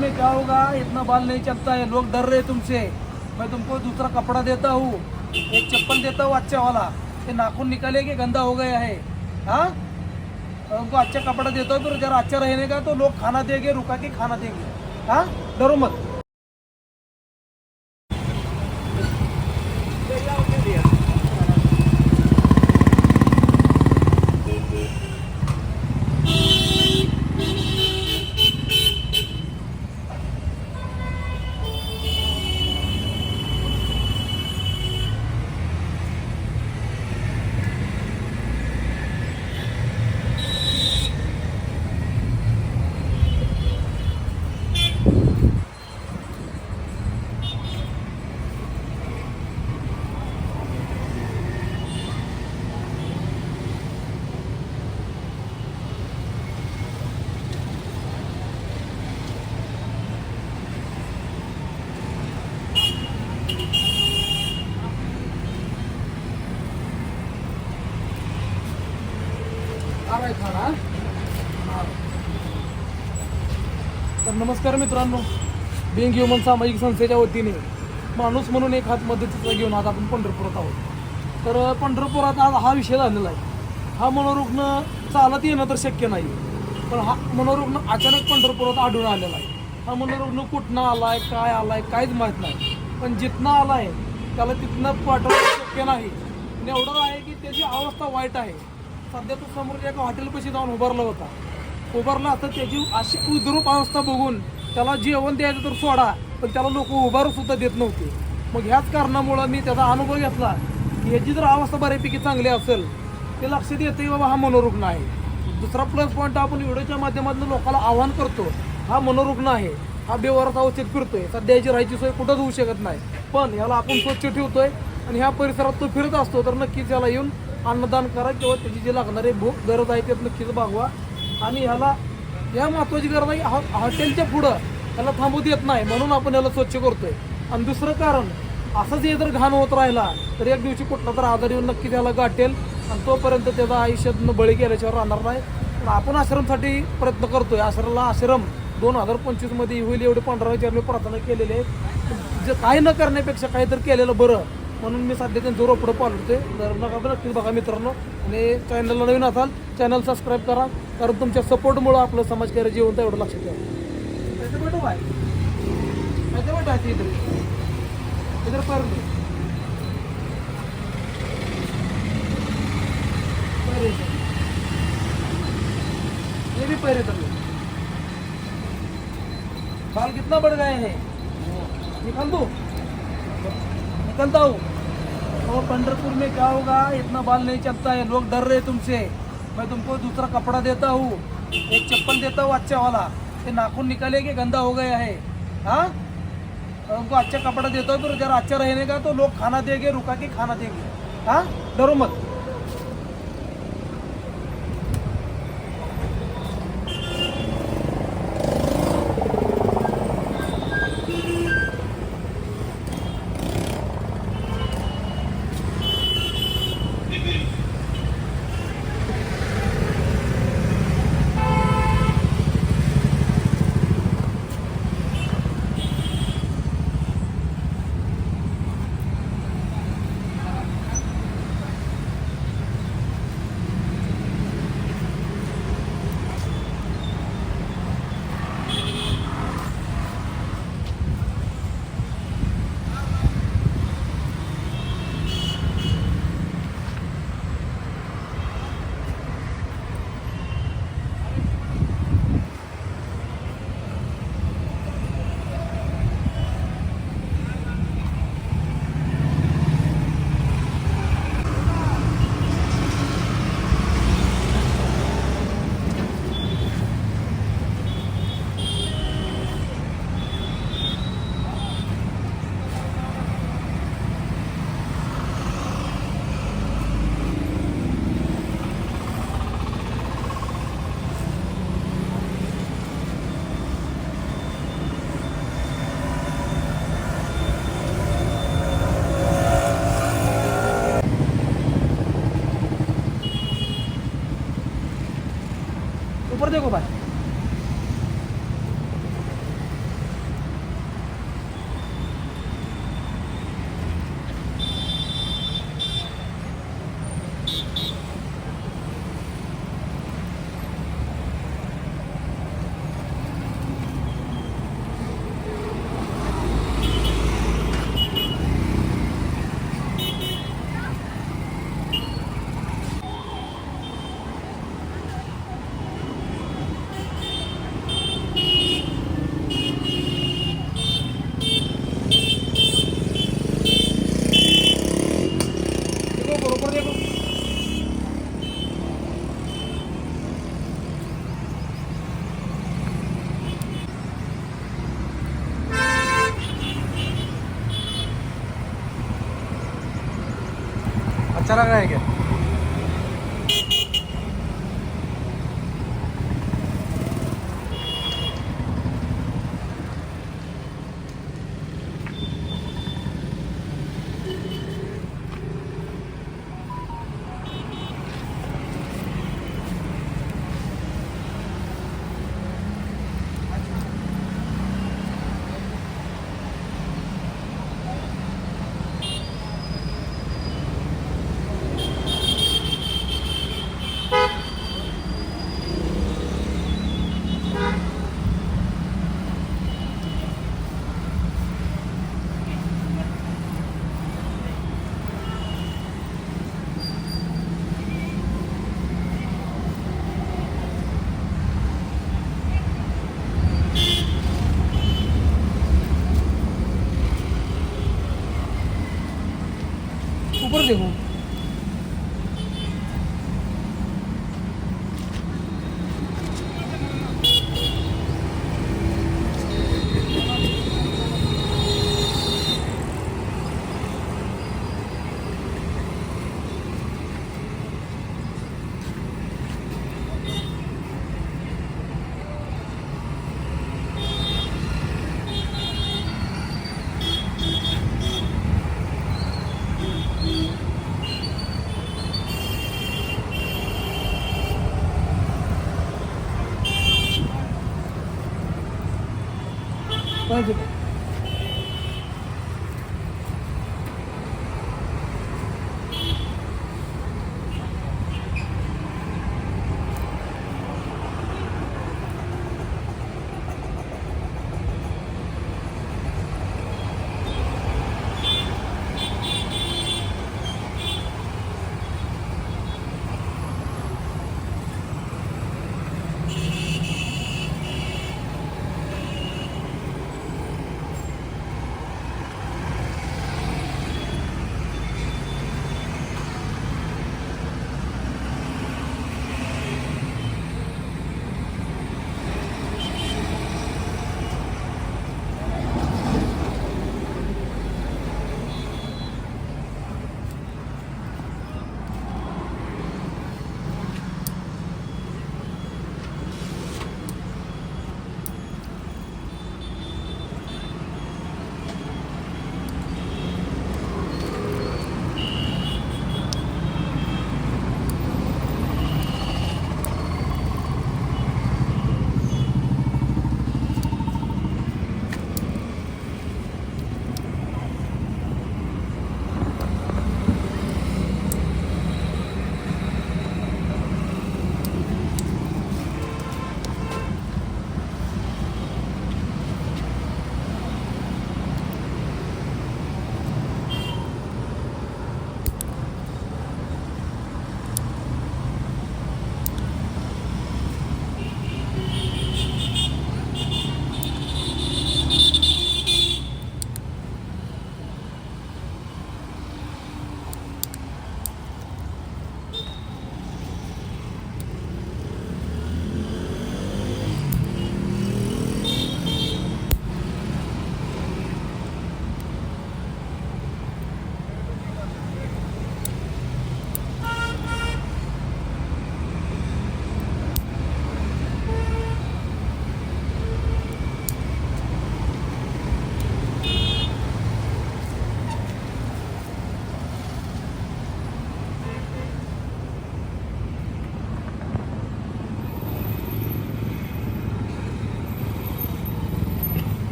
में क्या होगा? इतना बाल नहीं चलता है। लोग डर रहे तुमसे। मैं तुमको दूसरा कपड़ा देता हूँ। एक चप्पल देता हूँ अच्छा वाला। ये नाखून निकाले के गंदा हो गया है। हाँ? उनको अच्छा कपड़ा देता हूँ फिर जरा अच्छा रहने का तो लोग खाना देंगे रुका के खाना देंगे। हाँ? डरो मत आलाय खाना हा? तर नमस्कार मित्रांनो. बिंग ह्युमन सामाजिक संस्थेच्या वतीने माणूस म्हणून एक हात मदतीचा घेऊन आज आपण पंढरपुरात आहोत. तर पंढरपुरात आज हा विषय झालेला आहे. हा मनोरुग्ण चालत येणं तर शक्य नाही पण हा मनोरुग्ण अचानक पंढरपुरात आढळून आलेला आहे. हा मनोरुग्ण कुठनं आलाय काय आलाय काहीच माहीत नाही. पण जिथनं आलाय त्याला तिथनं पाठवणं शक्य नाही. एवढं आहे की त्याची अवस्था वाईट आहे. सध्या तो समोर एका हॉटेलपाशी जाऊन उभारला होता. उभारला तर त्याची अशी उद्रूप अवस्था बघून. त्याला जेवण द्यायचं तर सोडा पण त्याला लोक उभारू सुद्धा देत नव्हते. मग ह्याच कारणामुळं मी त्याचा अनुभव घेतला. की याची जर अवस्था बऱ्यापैकी चांगली असेल ते लक्षात येते बाबा हा मनोरुग्ण आहे. दुसरा प्लस पॉईंट आपण व्हिडिओच्या माध्यमातून लोकांना आव्हान करतो हा मनोरुग्ण आहे. हा बेवारस अवस्थेत फिरतोय. सध्या याची राहायची सोय कुठंच होऊ शकत नाही. पण याला आपण स्वच्छ ठेवतोय आणि ह्या परिसरात तो फिरत असतो तर नक्कीच याला येऊन अन्नदान करा किंवा त्याची जी लागणारी भूक गरज आहे ते नक्कीच भागवा. आणि ह्याला या महत्वाची गरज आहे हॉ- हॉटेलच्या पुढं त्याला थांबू देत नाही म्हणून आपण याला स्वच्छ करतोय. आणि दुसरं कारण असंच जे जर घाण होत राहिला तर एक दिवशी कुठला तर आजार येऊन नक्की त्याला गाठेल आणि तोपर्यंत त्याचा आयुष्यात बळी गेल्याशिवाय राहणार नाही. पण आपण आश्रमसाठी प्रयत्न करतोय. आश्रमला आश्रम दोन हजार पंचवीसमध्ये होईल एवढे पंधरा विचार मी प्रार्थना केलेली आहे जे काही न करण्यापेक्षा काहीतरी केलेलं बरं. म्हणून मी सध्या त्यांचं रोपडं पालवतोय तर नका नक्कीच बघा मित्रांनो. आणि चॅनलला नवीन असाल चॅनल सबस्क्राईब करा. कारण तुमच्या सपोर्टमुळं आपलं समाजकार्य जीवन तर एवढं लक्षात घ्या कैसे भेटू भाई कैसे बैठा इथं. इधर इधर ये भी पैर इधर बाल कितना बढ़ गए हैं? निकल दो. निकलता हूँ. हो, और पंढरपुर में क्या होगा? इतना बाल नहीं चलता है। लोग डर रहे तुमसे। मैं तुमको दूसरा कपड़ा देता हूँ। एक चप्पल देता हूँ अच्छा वाला। ये नाखून निकाले के गंदा हो गया है। हाँ? तुमको उनको अच्छा कपड़ा देता हूँ फिर जरा अच्छा रहने का तो लोग खाना देंगे रुका के खाना देंगे। हाँ? डरो मत। 뼈대고 봐. अच्छा लग रहा है क्या?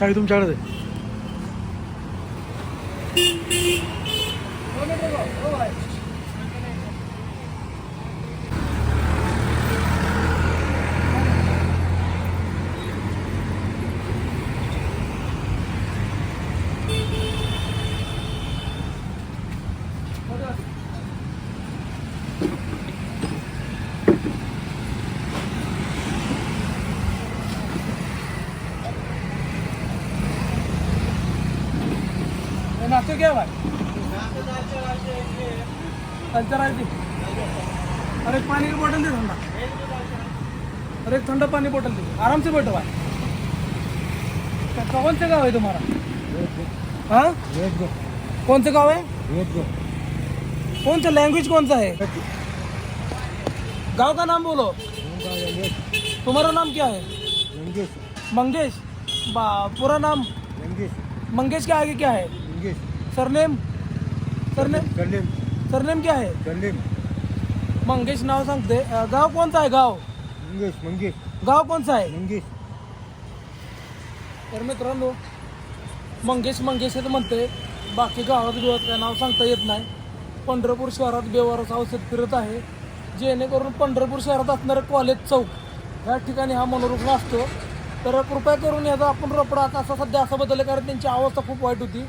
चावी तुमच्याकडे क्या भाई? कल्चर आहे ती. अरे एक पानी की बोतल दे ठंडा अरे एक ठंडा पानी बोतल दे. आराम से बैठो भाई. कौन से गाँव है तुम्हारा हाँ? कौन से गाँव है कौन सा लैंग्वेज कौन सा है गाँव का नाम बोलो? तुम्हारा नाम क्या है? मंगेश. बा पूरा नाम? मंगेश के आगे क्या है? सरनेम? सरनेम? सरनेम क्या है? मंगेश नाव सांगते. अं, गाव कोणता आहे गाव? गाव कोणचं आहे? तर मित्रांनो मंगेश मंगेश हे म्हणते. बाकी गावात बिवात काय नाव सांगता येत नाही. पंढरपूर शहरात बेवारस औषध फिरत आहे. जेणेकरून पंढरपूर शहरात असणारं कॉलेज चौक या ठिकाणी हा मनोरुग्ण असतो. तर कृपया करून याचा आपण रोपडा आता असं सध्या असं बदललं कारण त्यांची अवस्था खूप वाईट होती.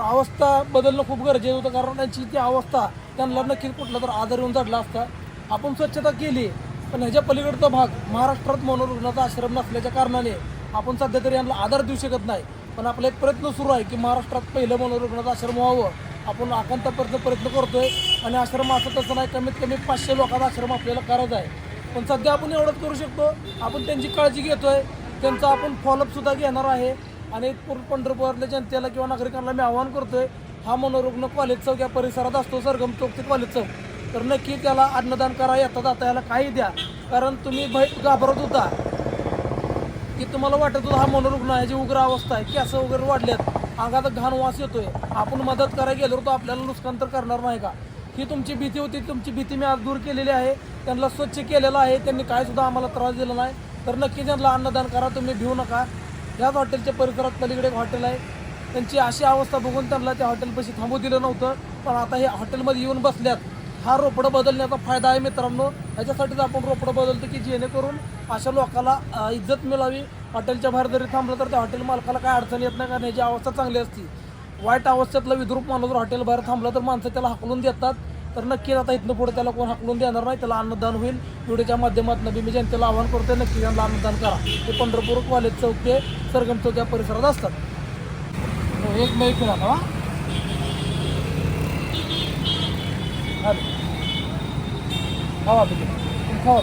अवस्था बदलणं खूप गरजेचं होतं कारण त्यांची ती अवस्था त्यांना नक्कीच कुठला तर आधार येऊन चढला असता. आपण स्वच्छता केली पण ह्याच्या पलीकडचा भाग महाराष्ट्रात मनोरुग्णाचा आश्रम नसल्याच्या कारणाने आपण सध्या तरी यांना आधार देऊ शकत नाही. पण आपला एक प्रयत्न सुरू आहे की महाराष्ट्रात पहिलं मनोरुग्णाचं आश्रम व्हावं. आपण आकांतापर्यंत प्रयत्न करतोय आणि आश्रम असं तसं नाही कमीत कमी पाचशे लोकांचा आश्रम आपल्याला करायचा आहे. पण सध्या आपण एवढंच करू शकतो. आपण त्यांची काळजी घेतोय. त्यांचा आपण फॉलोअप सुद्धा घेणार आहे. आणि पूर्ण पंढरपूरल्या जनतेला किंवा नागरिकांना मी आवाहन करतोय हा मनोरुग्ण कॉलेज चौक या परिसरात असतो सरगम चौक ते कॉलेज चौक. तर नक्की त्याला अन्नदान करा येता जाता याला काही द्या. कारण तुम्ही भय घाबरत होता. की तुम्हाला वाटत होतं हा मनोरुग्ण आहे जी उग्र अवस्था आहे केस वगैरे वाढल्यात अंगात घाण वास येतोय. आपण मदत करायला गेलो तर आपल्याला नुकसान तर करणार नाही का? ही तुमची भीती होती तुमची भीती मी आज दूर केलेली आहे. त्यांना स्वच्छ केलेलं आहे त्यांनी काय सुद्धा आम्हाला त्रास दिला नाही. तर नक्की त्यांना अन्नदान करा तुम्ही भिवू नका. याच हॉटेलच्या परिसरात पलीकडे एक हॉटेल आहे. त्यांची अशी अवस्था बघून त्यांना त्या हॉटेलपाशी थांबू दिलं नव्हतं. पण आता हे हॉटेलमध्ये येऊन बसल्यात. हा रोपडं बदलण्याचा फायदा आहे मित्रांनो. ह्याच्यासाठीच आपण रोपडं बदलतो की जेणेकरून अशा लोकाला इज्जत मिळावी. हॉटेलच्या बाहेर जरी थांबलं तर त्या हॉटेल मालकाला काय अडचण येत नाही कारण याची अवस्था चांगली असती. वाईट अवस्थेतला विद्रूप माणूस जर हॉटेल बाहेर थांबलं तर माणसं त्याला हाकलून देतात. तर नक्कीच आता इथनं पुढे त्याला कोण हाकलून देणार नाही त्याला अन्नदान होईल. व्हिडिओच्या माध्यमातून बी मी जनतेला आवाहन करतोय नक्की त्यांना अन्नदान करा. ते पंढरपूर कॉलेज चौक ते सरगम चौक या परिसरात असतात. हो, एक बाईक आता हा? खावा तिथे खावा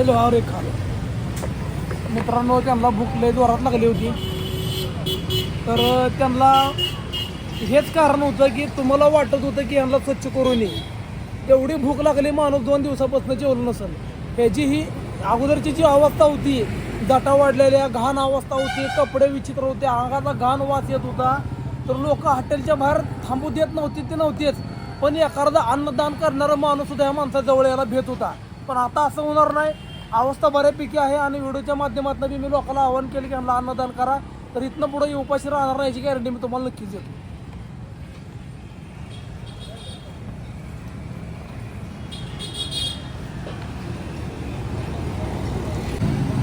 हे लोहावर एक खालो. मित्रांनो त्यांना भूक लय जोरात लागली होती. तर त्यांना हेच कारण होतं की तुम्हाला वाटत होतं की यांना स्वच्छ करू नये एवढी भूक लागली माणूस दोन दिवसापासून जेवलं नसेल. ह्याची ही अगोदरची जी अवस्था होती जटा वाढलेल्या घाण अवस्था होती कपडे विचित्र होते अंगाचा घाण वास येत होता. तर लोक हॉटेलच्या बाहेर थांबू देत नव्हती ते नव्हतेच. पण एखादा अन्नदान करणारा माणूस सुद्धा या माणसाजवळ यायला भेट होता. पण आता असं होणार नाही. अवस्था बऱ्यापैकी आहे आणि व्हिडिओच्या माध्यमातून मी लोकांना आवाहन केलं की आम्हाला अन्नदान करा. तर इथनं पुढे उपाशी राहणार नाही याची गॅरंटी मी तुम्हाला नक्कीच देतो.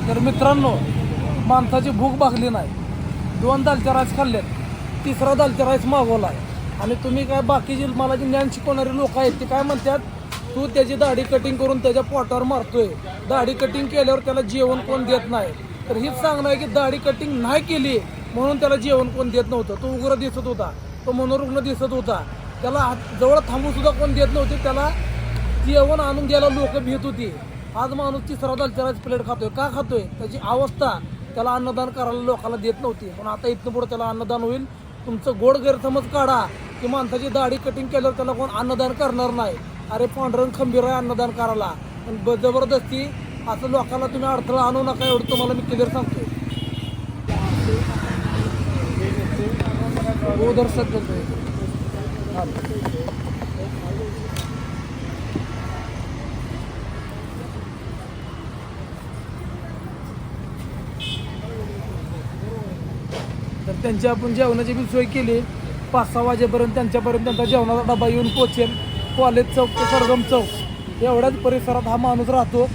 तर मित्रांनो माणसाची भूक भागली नाही. दोन दालच्या राईस खाल्लेत तिसरा दालच्या राईस मागवला आहे आणि तुम्ही काय बाकीची मला जे ज्ञान शिकवणारी लोक आहेत ते काय म्हणतात? तू त्याची दाढी कटिंग करून त्याच्या पोटावर मारतोय. दाढी कटिंग केल्यावर त्याला जेवण कोण देत नाही? तर हीच सांगणं आहे की दाढी कटिंग नाही केली म्हणून त्याला जेवण कोण देत नव्हतं. तो उग्र दिसत होता. तो मनोरुग्ण दिसत होता. त्याला जवळ थांबून सुद्धा कोण देत नव्हते. त्याला जेवण आणून द्यायला लोक भेट होती. आज माणूस तिसरा दालच्या प्लेट खातोय. का खातोय? त्याची अवस्था त्याला अन्नदान करायला लोकांना देत नव्हती. पण आता इथनं पुढे त्याला अन्नदान होईल. तुमचं गोड गैरसमज काढा की माणसाची दाढी कटिंग केल्यावर त्याला कोण अन्नदान करणार नाही? अरे पांढरंग खंबीर आहे अन्नदान करायला. पण ब- जबरदस्ती असं लोकांना तुम्ही अडथळा आणू नका एवढं तुम्हाला मी क्लिअर सांगतो हो तर त्यांची आपण जेवणाची बी सोय केली. पाच सहा वाजेपर्यंत त्यांच्यापर्यंत त्यांचा जेवणाचा डबा येऊन पोचेल. कॉलेज चौक ते सरगम चौक. एवढ्याच परिसरात हा माणूस राहतो.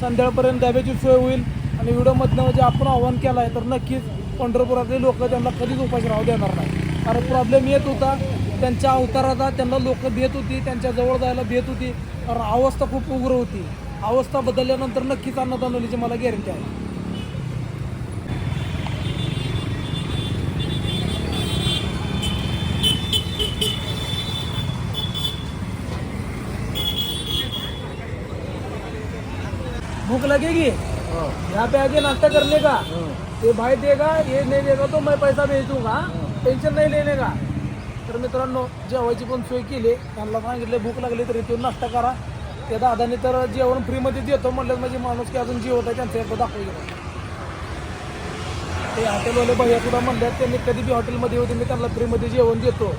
संध्याकाळपर्यंत द्याव्याची सोय होईल. आणि व्हिडिओमधनं म्हणजे आपण आव्हान केलं आहे तर नक्कीच पंढरपुरातले लोक त्यांना कधीच उपाशी राहू देणार नाही. कारण प्रॉब्लेम येत होता. त्यांच्या अवताराचा त्यांना लोक देत होती. त्यांच्याजवळ जायला देत होती. कारण अवस्था खूप उग्र होती. अवस्था बदलल्यानंतर नक्कीच अन्नदान मला गॅरंटी आहे. भूख लगेगी। यहाँ पे आके नाश्ता करने का। ये भाई देगा ये नहीं देगा तो मैं पैसा भेज दूंगा टेन्शन नाही लेने का। तर मित्रांनो जेवायची पण सोय केली. त्यांना सांगितले भूक लागली तर इथून नाश्ता करा. त्या दादाने तर जेवण फ्रीमध्ये देतो म्हणलं म्हणजे माणूस की अजून जेवत आहे त्यांचं एकदा दाखवू गेलं ते हॉटेलवाले भैया सुद्धा म्हणल्यात त्यांनी कधी बी हॉटेलमध्ये होते मी त्यांना फ्रीमध्ये जेवण देतो.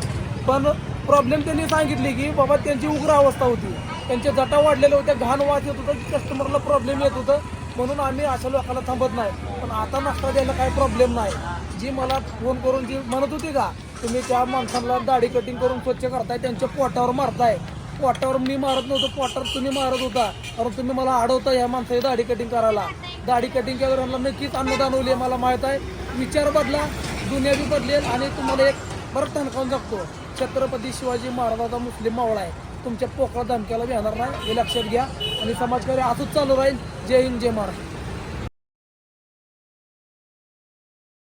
पण प्रॉब्लेम त्यांनी सांगितले की बाबा त्यांची उग्र अवस्था होती. त्यांच्या जटा वाढलेल्या होत्या घाण वास येत होतं की कस्टमरला प्रॉब्लेम येत होतं. म्हणून आम्ही अशा लोकांना थांबत नाही. पण आता नाश्ता द्यायला काही प्रॉब्लेम नाही. जी मला फोन करून जी म्हणत होती का तुम्ही त्या माणसाला दाढी कटिंग करून स्वच्छ करताय त्यांच्या पोटावर मारताय. पोटावर मी मारत नव्हतो पोटावर तुम्ही मारत होता. कारण तुम्ही मला अडवता या माणसाची दाढी कटिंग करायला. दाढी कटिंग केल्यावर नक्कीच अन्नदान होईल मला माहीत आहे. विचार बदला दुनिया बी बदलेल आणि तुम्हाला एक बरं तणकावून जगतो. छत्रपती शिवाजी महाराजाचा मुस्लिम मावळा आहे. तुमच्या पोकळा धमक्याला बी येणार नाही. हे लक्षात घ्या. आणि समाजकार्य असंच चालू राहील. जय हिंद जय महाराष्ट्र.